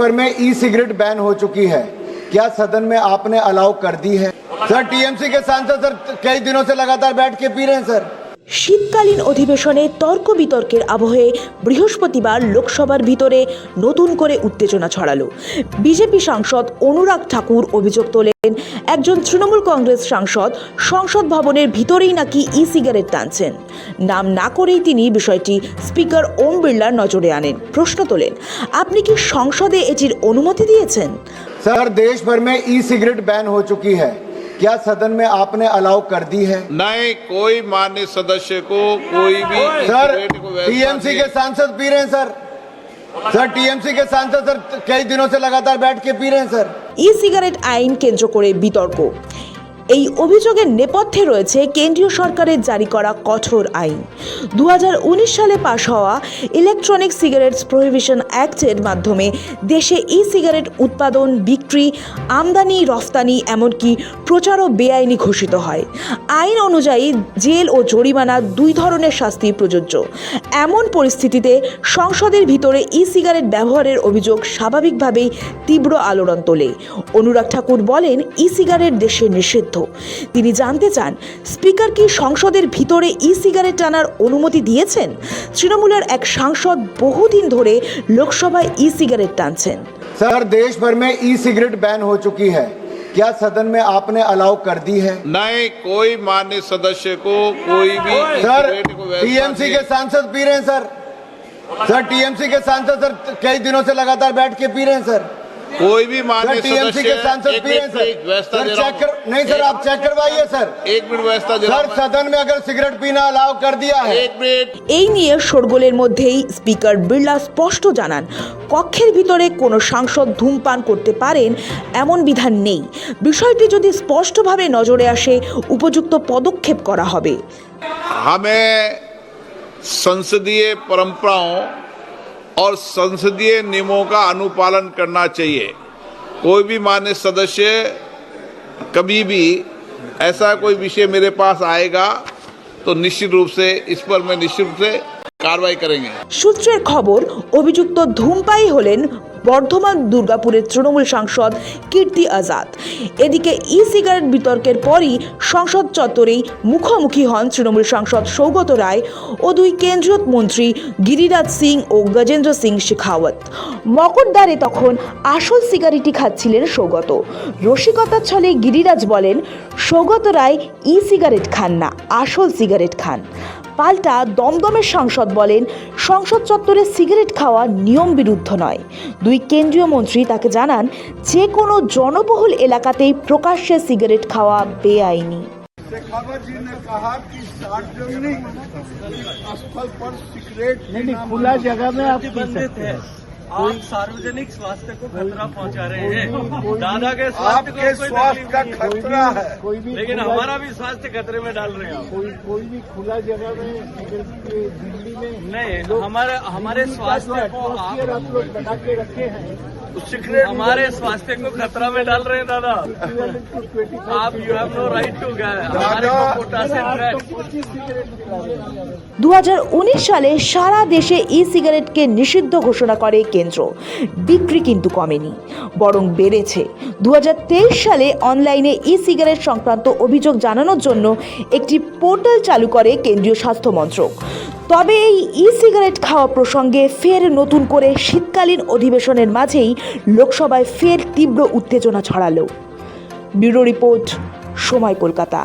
भर में e cigarette ban हो चुकी है। क्या सदन में आपने अलाउ कर दी है? सर टीएमसी के सांसद सर कई दिनों से लगातार बैठ के पी रहे हैं सर শীতকালীন অধিবেশনে তর্ক বিতর্কের আবহে বৃহস্পতিবার লোকসভার ভিতরে নতুন করে উত্তেজনা ছড়ালো। বিজেপি সাংসদ অনুরাগ ঠাকুর অভিযোগ তোলেন, একজন তৃণমূল কংগ্রেস সাংসদ সংসদ ভবনের ভিতরেই নাকি ই সিগারেট টানছেন। নাম না করেই তিনি বিষয়টি স্পিকার ওম বিড়লার নজরে আনেন, প্রশ্ন তোলেন, আপনি কি সংসদে এটির অনুমতি দিয়েছেন? স্যার দেশ মে ই সিগারেট ব্যান হো চুকি হ্যাঁ क्या सदन में आपने अलाउ कर दी है नहीं कोई मान्य सदस्य को कोई भी सर सिगरेट को वैसा टीएमसी के नहीं- सांसद पी रहे हैं सर सर टीएमसी के सांसद सर कई दिनों से लगातार बैठ के पी रहे हैं सर ই সিগারেট আইন কেন্দ্র করে বিতর্ক এই অভিযোগের নেপথ্যে রয়েছে কেন্দ্রীয় সরকারের জারি করা কঠোর আইন। দু হাজার উনিশ সালে পাশ হওয়া ইলেকট্রনিক সিগারেটস প্রহিবিশন অ্যাক্টের মাধ্যমে দেশে ই সিগারেট উৎপাদন, বিক্রি, আমদানি, রফতানি এমনকি প্রচারও বেআইনি ঘোষিত হয়। আইন অনুযায়ী জেল ও জরিমানা দুই ধরনের শাস্তি প্রযোজ্য। এমন পরিস্থিতিতে সংসদের ভিতরে ই সিগারেট ব্যবহারের অভিযোগ স্বাভাবিকভাবেই তীব্র আলোড়ন তোলে। অনুরাগ ঠাকুর বলেন ই সিগারেট দেশে নিষিদ্ধ। তিনি জানতে চান স্পিকার কি সংসদের ভিতরে ই সিগারেট টানার অনুমতি দিয়েছেন তৃণমূলের এক সাংসদ বহুদিন ধরে লোকসভায় ই সিগারেট টানছেন सर देश भर में ई सिगरेट बैन हो चुकी है क्या सदन में आपने अलाउ कर दी है नहीं कोई मान्य सदस्य को कोई भी सर सिगरेट को वैसा टीएमसी नहीं- के सांसद पी रहे हैं सर सर टीएमसी के सांसद सर कई दिनों से लगातार बैठ के पी रहे हैं सर कोई भी मान्य सर टीएमसी के सदस्य सांसद एक पी रहे हैं मिनट एक सर व्यवस्था सर दे रहा चेक कर हूं। नहीं सर आप चेक करवाइए सर एक मिनट व्यवस्था दे रहा सर हूं सदन में अगर सिगरेट पीना अलाउ कर दिया मैं। है एक मिनट এই নিয়ে শোরগোলের মধ্যেই স্পিকার বিড়লা স্পষ্ট জানান কক্ষের ভিতরে কোনো সাংসদ ধূমপান করতে পারেন এমন বিধান নেই বিষয়টি যদি স্পষ্টভাবে নজরে আসে উপযুক্ত পদক্ষেপ করা হবে हमें संसदीय परंपराओं और संसदीय नियमों का अनुपालन करना चाहिए। कोई भी मान्य सदस्य कभी भी ऐसा कोई विषय मेरे पास आएगा तो निश्चित रूप से, इस पर मैं निश्चित रूप से कार्रवाई करेंगे সূত্রের খবর অভিযুক্ত ধূমপাই হলেন বর্ধমান দুর্গাপুরের তৃণমূল সাংসদ কীর্তি আজাদ এদিকে ই সিগারেট বিতর্কের পরই সংসদ চত্বরেই মুখোমুখি হন তৃণমূল সাংসদ সৌগত রায় ও দুই কেন্দ্রীয় মন্ত্রী গিরিরাজ সিং ও গজেন্দ্র সিং শেখাওয়াত মকরদ্বারে তখন আসল সিগারেটই খাচ্ছিলেন সৌগত রসিকতার ছলে গিরিরাজ বলেন সৌগত রায় ই সিগারেট খান না আসল সিগারেট খান পাল্টা দমদমের সাংসদ বলেন সংসদ চত্বরে সিগারেট খাওয়া নিয়ম বিরুদ্ধ নয় দুই কেন্দ্রীয় মন্ত্রী তাকে জানান যে কোনো জনবহুল এলাকাতেই প্রকাশ্যে সিগারেট খাওয়া বেআইনি शेखावत जी ने कहा कि सार्वजनिक स्थल पर सिगरेट नहीं नहीं खुला जगह में आप पी प्रतिबंधित सकते है हैं आप सार्वजनिक स्वास्थ्य को खतरा पहुंचा रहे हैं कोई भी- दादा के स्वास्थ्य को आपके कोई स्वास्थ्य तकलीफ का नहीं है। खतरा है कोई भी लेकिन खुला- हमारा भी स्वास्थ्य खतरे में डाल रहे हैं आप कोई कोई भी खुला जगह में अगर ये दिल्ली में नहीं लोग- हमारे हमारे दिल्ली का स्वास्थ्य जो को atmosphere आप आप लोग बना के रखे हैं सिगरेट हमारे स्वास्थ्य को खतरा में डाल रहे हैं दादा equivalent to 25 आप you have no right to हमारे दादा, को पोटासियम आप ड्रग तो पच्चीस सिगरेट निकला रहे हैं দু সালে সারা দেশে ই সিগারেটকে নিষিদ্ধ ঘোষণা করে কেন্দ্র। বিক্রি কিন্তু কমেনি। বরং বেড়েছে। দু হাজার তেইশ সালে অনলাইনে ই সিগারেট সংক্রান্ত অভিযোগ জানানোর জন্য একটি পোর্টাল চালু করে কেন্দ্রীয় স্বাস্থ্য মন্ত্রক। তবে এই ই সিগারেট খাওয়া প্রসঙ্গে ফের নতুন করে শীতকালীন অধিবেশনের মাঝেই লোকসভায় ফের তীব্র উত্তেজনা ছড়ালো। ব্যুরো রিপোর্ট, সময় কলকাতা।